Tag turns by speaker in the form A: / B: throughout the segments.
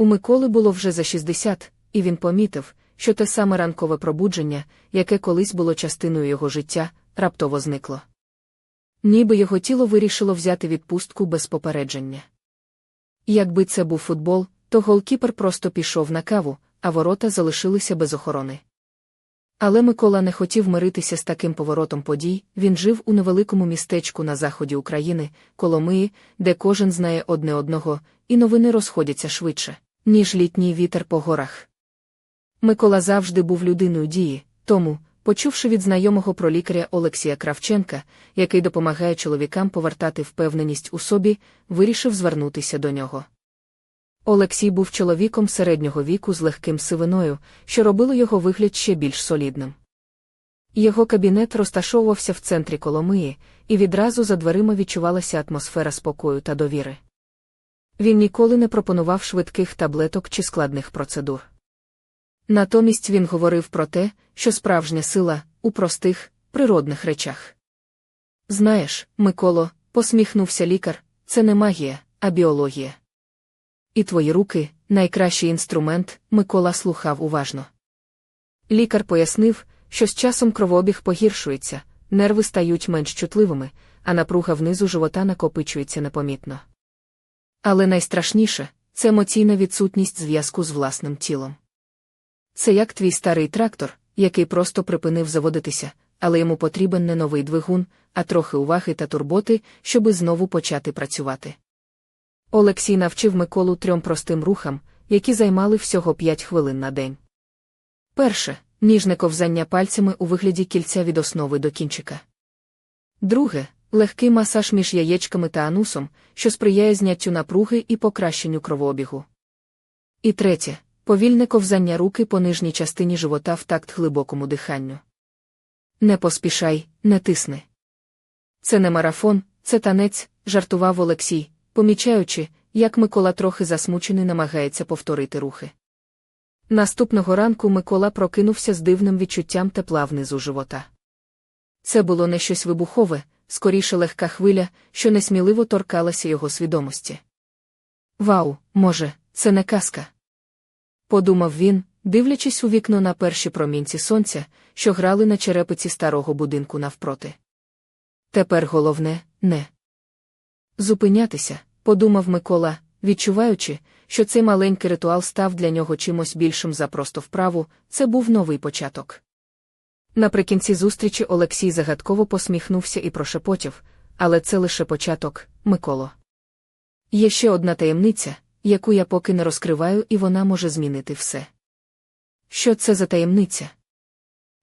A: У Миколи було вже за 60, і він помітив, що те саме ранкове пробудження, яке колись було частиною його життя, раптово зникло. Ніби його тіло вирішило взяти відпустку без попередження. Якби це був футбол, то голкіпер просто пішов на каву, а ворота залишилися без охорони. Але Микола не хотів миритися з таким поворотом подій, він жив у невеликому містечку на заході України, Коломиї, де кожен знає одне одного, і новини розходяться швидше, ніж літній вітер по горах. Микола завжди був людиною дії, тому, почувши від знайомого про лікаря Олексія Кравченка, який допомагає чоловікам повертати впевненість у собі, вирішив звернутися до нього. Олексій був чоловіком середнього віку з легким сивиною, що робило його вигляд ще більш солідним. Його кабінет розташовувався в центрі Коломиї, і відразу за дверима відчувалася атмосфера спокою та довіри. Він ніколи не пропонував швидких таблеток чи складних процедур. Натомість він говорив про те, що справжня сила у простих, природних речах. Знаєш, Миколо, посміхнувся лікар, це не магія, а біологія. І твої руки найкращий інструмент, Микола слухав уважно. Лікар пояснив, що з часом кровообіг погіршується, нерви стають менш чутливими, а напруга внизу живота накопичується непомітно. Але найстрашніше це емоційна відсутність зв'язку з власним тілом. Це як твій старий трактор, який просто припинив заводитися, але йому потрібен не новий двигун, а трохи уваги та турботи, щоби знову почати працювати. Олексій навчив Миколу трьом простим рухам, які займали всього п'ять хвилин на день. Перше ніжне ковзання пальцями у вигляді кільця від основи до кінчика. Друге легкий масаж між яєчками та анусом, що сприяє зняттю напруги і покращенню кровообігу. І третє повільне ковзання руки по нижній частині живота в такт глибокому диханню. Не поспішай, не тисни. Це не марафон, це танець, жартував Олексій, помічаючи, як Микола трохи засмучений намагається повторити рухи. Наступного ранку Микола прокинувся з дивним відчуттям тепла внизу живота. Це було не щось вибухове, скоріше легка хвиля, що несміливо торкалася його свідомості. Вау, може, це не казка. Подумав він, дивлячись у вікно на перші промінці сонця, що грали на черепиці старого будинку навпроти. Тепер головне не зупинятися, подумав Микола, відчуваючи, що цей маленький ритуал став для нього чимось більшим за просто вправу, це був новий початок. Наприкінці зустрічі Олексій загадково посміхнувся і прошепотів, але це лише початок, Миколо. Є ще одна таємниця, яку я поки не розкриваю, і вона може змінити все. Що це за таємниця?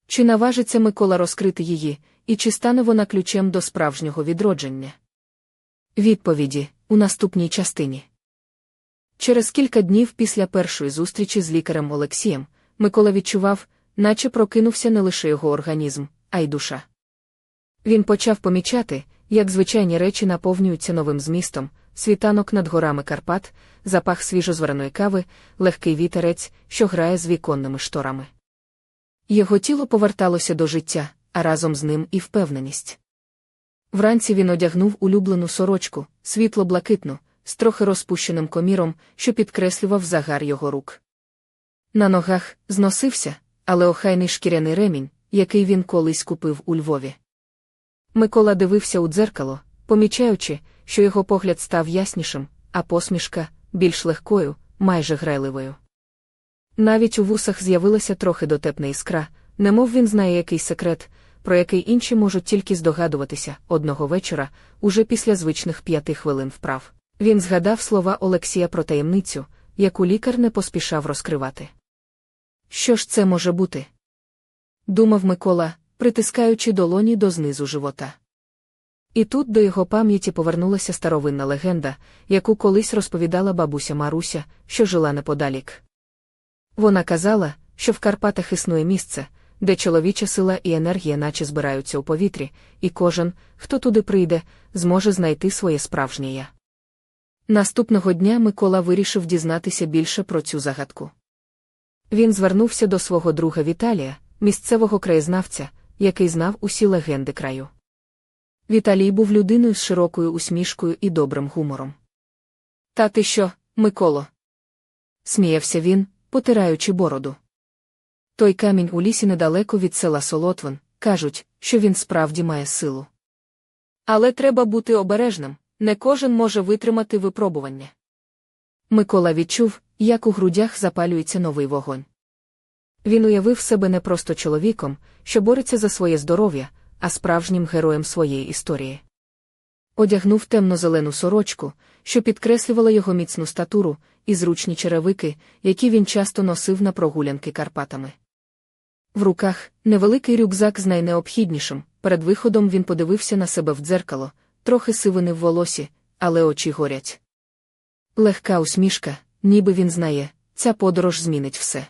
A: Чи наважиться Микола розкрити її, і чи стане вона ключем до справжнього відродження? Відповіді у наступній частині. Через кілька днів після першої зустрічі з лікарем Олексієм Микола відчував, наче прокинувся не лише його організм, а й душа. Він почав помічати, як звичайні речі наповнюються новим змістом, світанок над горами Карпат, запах свіжозвареної кави, легкий вітерець, що грає з віконними шторами. Його тіло поверталося до життя, а разом з ним і впевненість. Вранці він одягнув улюблену сорочку, світло блакитну, з трохи розпущеним коміром, що підкреслював загар його рук. На ногах зносився, але охайний шкіряний ремінь, який він колись купив у Львові. Микола дивився у дзеркало, помічаючи, що його погляд став яснішим, а посмішка більш легкою, майже грайливою. Навіть у вусах з'явилася трохи дотепна іскра, немов він знає якийсь секрет, про який інші можуть тільки здогадуватися одного вечора, уже після звичних п'яти хвилин вправ. Він згадав слова Олексія про таємницю, яку лікар не поспішав розкривати. Що ж це може бути? Думав Микола, притискаючи долоні до знизу живота. І тут до його пам'яті повернулася старовинна легенда, яку колись розповідала бабуся Маруся, що жила неподалік. Вона казала, що в Карпатах існує місце, де чоловіча сила і енергія наче збираються у повітрі, і кожен, хто туди прийде, зможе знайти своє справжнє я. Наступного дня Микола вирішив дізнатися більше про цю загадку. Він звернувся до свого друга Віталія, місцевого краєзнавця, який знав усі легенди краю. Віталій був людиною з широкою усмішкою і добрим гумором. Та ти що, Миколо? сміявся він, потираючи бороду. Той камінь у лісі недалеко від села Солотвин, кажуть, що він справді має силу. Але треба бути обережним, не кожен може витримати випробування. Микола відчув, як у грудях запалюється новий вогонь. Він уявив себе не просто чоловіком, що бореться за своє здоров'я, а справжнім героєм своєї історії. Одягнув темно-зелену сорочку, що підкреслювала його міцну статуру, і зручні черевики, які він часто носив на прогулянки Карпатами. В руках невеликий рюкзак з найнеобхіднішим. Перед виходом він подивився на себе в дзеркало, трохи сивини в волосі, але очі горять. Легка усмішка, ніби він знає, ця подорож змінить все.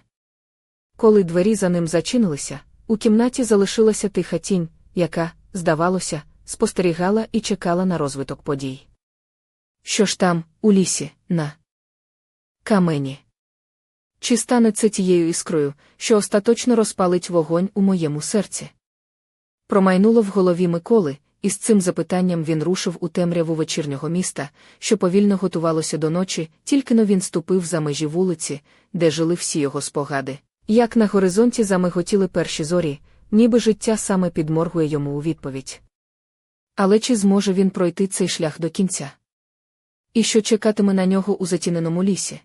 A: Коли двері за ним зачинилися, у кімнаті залишилася тиха тінь, яка, здавалося, спостерігала і чекала на розвиток подій. Що ж там, у лісі, на камені? Чи стане це тією іскрою, що остаточно розпалить вогонь у моєму серці? Промайнуло в голові Миколи, і з цим запитанням він рушив у темряву вечірнього міста, що повільно готувалося до ночі, тільки но він ступив за межі вулиці, де жили всі його спогади. Як на горизонті замиготіли перші зорі, ніби життя саме підморгує йому у відповідь. Але чи зможе він пройти цей шлях до кінця? І що чекатиме на нього у затіненому лісі?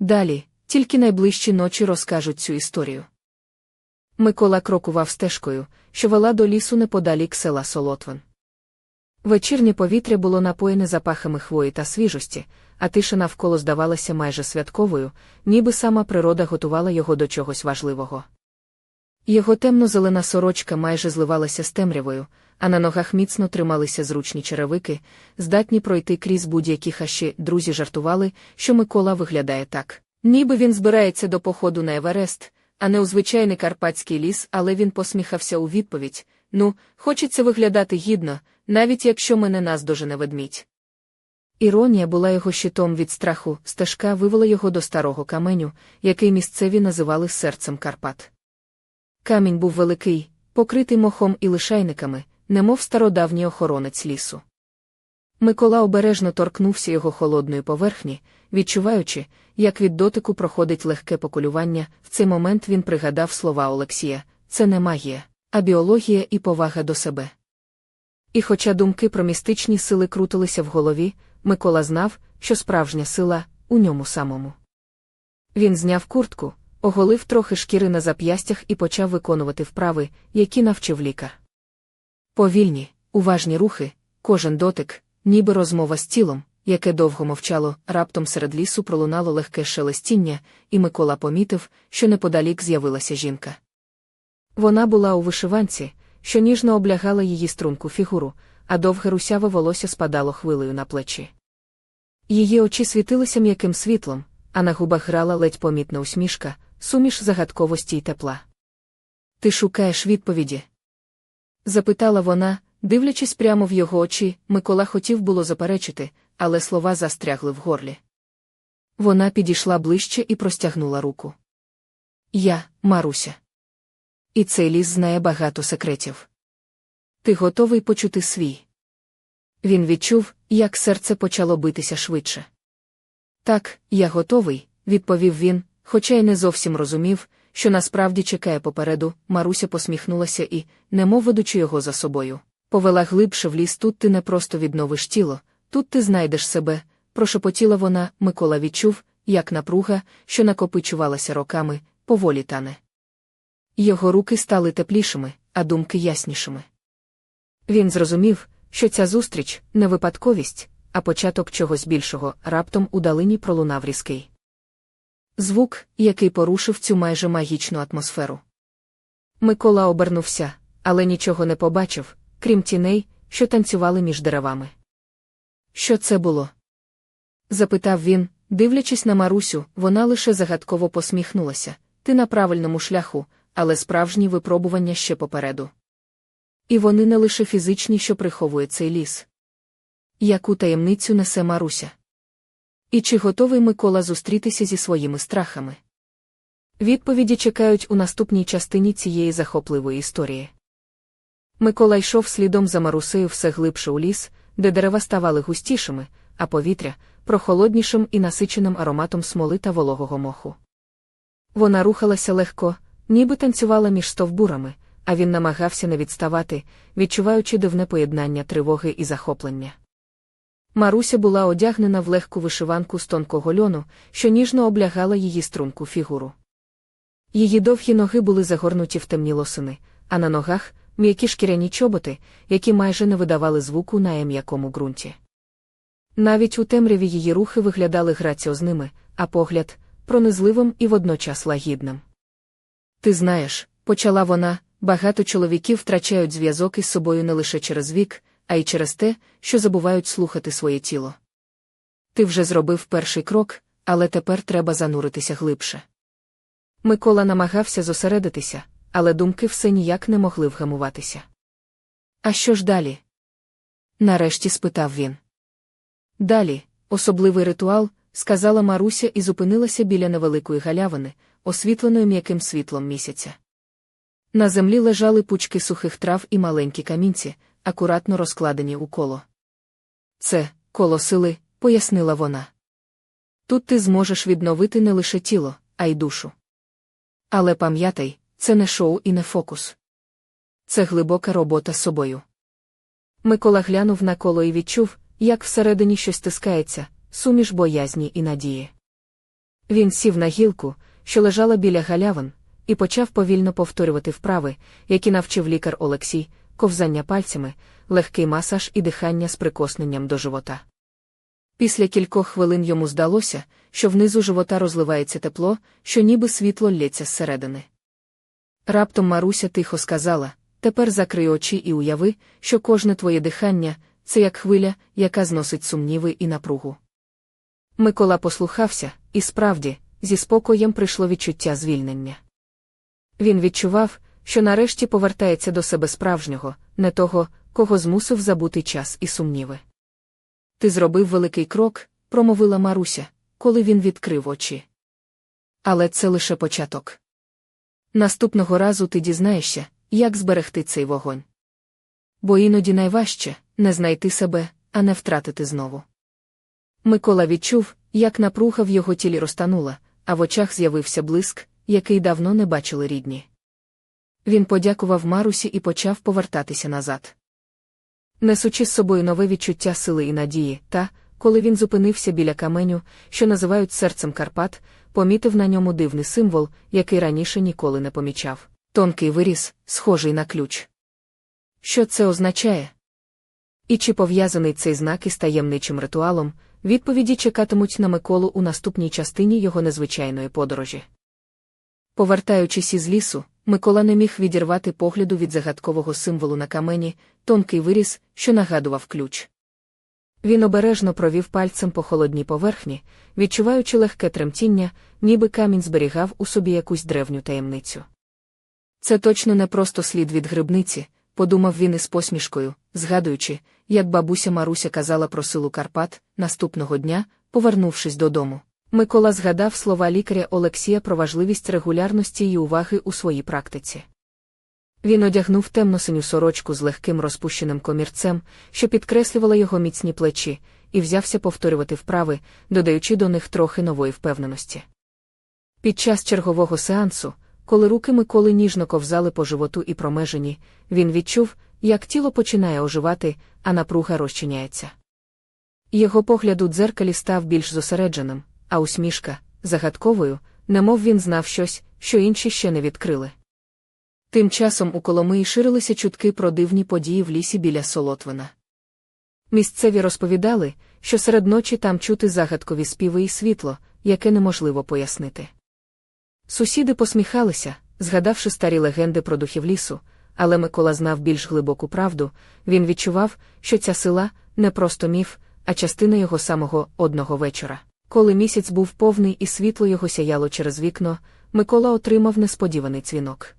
A: Далі, тільки найближчі ночі розкажуть цю історію. Микола крокував стежкою, що вела до лісу неподалік села Солотвин. Вечірнє повітря було напоєне запахами хвої та свіжості, а тиша навколо здавалася майже святковою, ніби сама природа готувала його до чогось важливого. Його темно-зелена сорочка майже зливалася з темрявою, а на ногах міцно трималися зручні черевики, здатні пройти крізь будь-які хащі. Друзі жартували, що Микола виглядає так. Ніби він збирається до походу на Еверест, а не у звичайний карпатський ліс, але він посміхався у відповідь ну, хочеться виглядати гідно, навіть якщо мене наздожене ведмідь. Іронія була його щитом від страху, стежка вивела його до старого каменю, який місцеві називали серцем Карпат. Камінь був великий, покритий мохом і лишайниками, немов стародавній охоронець лісу. Микола обережно торкнувся його холодної поверхні, відчуваючи, як від дотику проходить легке поколювання, в цей момент він пригадав слова Олексія це не магія, а біологія і повага до себе. І хоча думки про містичні сили крутилися в голові, Микола знав, що справжня сила у ньому самому. Він зняв куртку, оголив трохи шкіри на зап'ястях і почав виконувати вправи, які навчив лікар. Повільні, уважні рухи, кожен дотик, ніби розмова з тілом, яке довго мовчало, раптом серед лісу пролунало легке шелестіння, і Микола помітив, що неподалік з'явилася жінка. Вона була у вишиванці, що ніжно облягала її струнку фігуру, а довге русяве волосся спадало хвилею на плечі. Її очі світилися м'яким світлом, а на губах грала ледь помітна усмішка, суміш загадковості й тепла. Ти шукаєш відповіді? запитала вона, дивлячись прямо в його очі, Микола хотів було заперечити, але слова застрягли в горлі. Вона підійшла ближче і простягнула руку. Я, Маруся. І цей ліс знає багато секретів. Ти готовий почути свій. Він відчув, як серце почало битися швидше. Так, я готовий, відповів він, хоча й не зовсім розумів, що насправді чекає попереду. Маруся посміхнулася і, немов ведучи його за собою, повела глибше в ліс. Тут ти не просто відновиш тіло, тут ти знайдеш себе, прошепотіла вона. Микола відчув, як напруга, що накопичувалася роками, поволі тане. Його руки стали теплішими, а думки яснішими. Він зрозумів, що ця зустріч не випадковість, а початок чогось більшого раптом у далині пролунав різкий. Звук, який порушив цю майже магічну атмосферу. Микола обернувся, але нічого не побачив, крім тіней, що танцювали між деревами. Що це було? запитав він, дивлячись на Марусю, вона лише загадково посміхнулася. Ти на правильному шляху, але справжні випробування ще попереду. І вони не лише фізичні, що приховує цей ліс. Яку таємницю несе Маруся? І чи готовий Микола зустрітися зі своїми страхами? Відповіді чекають у наступній частині цієї захопливої історії. Микола йшов слідом за Марусею все глибше у ліс, де дерева ставали густішими, а повітря, прохолоднішим і насиченим ароматом смоли та вологого моху. Вона рухалася легко, ніби танцювала між стовбурами, а він намагався не відставати, відчуваючи дивне поєднання тривоги і захоплення. Маруся була одягнена в легку вишиванку з тонкого льону, що ніжно облягала її струнку фігуру. Її довгі ноги були загорнуті в темні лосини, а на ногах м'які шкіряні чоботи, які майже не видавали звуку на м'якому ґрунті. Навіть у темряві її рухи виглядали граціозними, а погляд пронизливим і водночас лагідним. Ти знаєш, почала вона, багато чоловіків втрачають зв'язок із собою не лише через вік, а й через те, що забувають слухати своє тіло. Ти вже зробив перший крок, але тепер треба зануритися глибше. Микола намагався зосередитися, але думки все ніяк не могли вгамуватися. А що ж далі? Нарешті спитав він. Далі, особливий ритуал, сказала Маруся і зупинилася біля невеликої галявини, освітленої м'яким світлом місяця. На землі лежали пучки сухих трав і маленькі камінці, акуратно розкладені у коло. Це коло сили, пояснила вона. Тут ти зможеш відновити не лише тіло, а й душу. Але пам'ятай, це не шоу і не фокус. Це глибока робота з собою. Микола глянув на коло і відчув, як всередині щось стискається, суміш боязні і надії. Він сів на гілку, що лежала біля галявин, і почав повільно повторювати вправи, які навчив лікар Олексій, ковзання пальцями, легкий масаж і дихання з прикосненням до живота. Після кількох хвилин йому здалося, що внизу живота розливається тепло, що ніби світло лється зсередини. Раптом Маруся тихо сказала Тепер закрий очі і уяви, що кожне твоє дихання це як хвиля, яка зносить сумніви і напругу. Микола послухався, і справді, зі спокоєм прийшло відчуття звільнення. Він відчував, що нарешті повертається до себе справжнього, не того, кого змусив забути час і сумніви. Ти зробив великий крок, промовила Маруся, коли він відкрив очі. Але це лише початок. Наступного разу ти дізнаєшся, як зберегти цей вогонь. Бо іноді найважче не знайти себе, а не втратити знову. Микола відчув, як напруга в його тілі розтанула, а в очах з'явився блиск, який давно не бачили рідні. Він подякував Марусі і почав повертатися назад. Несучи з собою нове відчуття сили і надії, та, коли він зупинився біля каменю, що називають серцем Карпат, помітив на ньому дивний символ, який раніше ніколи не помічав тонкий виріс, схожий на ключ. Що це означає? І чи пов'язаний цей знак із таємничим ритуалом, відповіді чекатимуть на Миколу у наступній частині його незвичайної подорожі. Повертаючись із лісу, Микола не міг відірвати погляду від загадкового символу на камені, тонкий виріс, що нагадував ключ. Він обережно провів пальцем по холодній поверхні, відчуваючи легке тремтіння, ніби камінь зберігав у собі якусь древню таємницю. Це точно не просто слід від грибниці, подумав він із посмішкою, згадуючи, як бабуся Маруся казала про силу Карпат, наступного дня, повернувшись додому. Микола згадав слова лікаря Олексія про важливість регулярності і уваги у своїй практиці. Він одягнув темно-синю сорочку з легким розпущеним комірцем, що підкреслювала його міцні плечі, і взявся повторювати вправи, додаючи до них трохи нової впевненості. Під час чергового сеансу, коли руки Миколи ніжно ковзали по животу і промежені, він відчув, як тіло починає оживати, а напруга розчиняється. Його погляд у дзеркалі став більш зосередженим, а усмішка загадковою, немов він знав щось, що інші ще не відкрили. Тим часом у Коломиї ширилися чутки про дивні події в лісі біля Солотвина. Місцеві розповідали, що серед ночі там чути загадкові співи і світло, яке неможливо пояснити. Сусіди посміхалися, згадавши старі легенди про духів лісу, але Микола знав більш глибоку правду він відчував, що ця сила не просто міф, а частина його самого одного вечора. Коли місяць був повний і світло його сяяло через вікно, Микола отримав несподіваний дзвінок.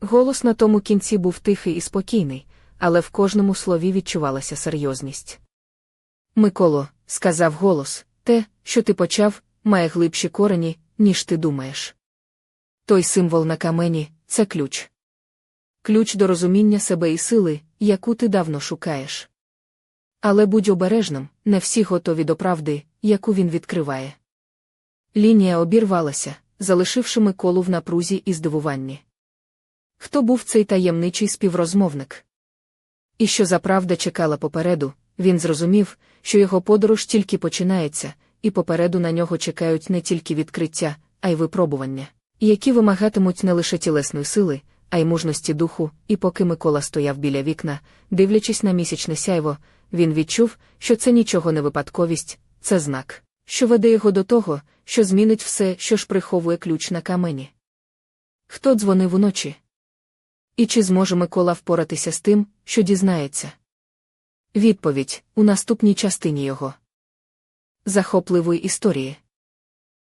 A: Голос на тому кінці був тихий і спокійний, але в кожному слові відчувалася серйозність. Миколо, сказав голос, те, що ти почав, має глибші корені, ніж ти думаєш. Той символ на камені це ключ. Ключ до розуміння себе і сили, яку ти давно шукаєш. Але будь обережним, не всі готові до правди, яку він відкриває. Лінія обірвалася, залишивши Миколу в напрузі і здивуванні. Хто був цей таємничий співрозмовник? І що за правда чекала попереду, він зрозумів, що його подорож тільки починається, і попереду на нього чекають не тільки відкриття, а й випробування, які вимагатимуть не лише тілесної сили, а й мужності духу, і поки Микола стояв біля вікна, дивлячись на місячне сяйво, він відчув, що це нічого не випадковість, це знак, що веде його до того, що змінить все, що ж приховує ключ на камені. Хто дзвонив уночі? І чи зможе Микола впоратися з тим, що дізнається? Відповідь у наступній частині його захопливої історії.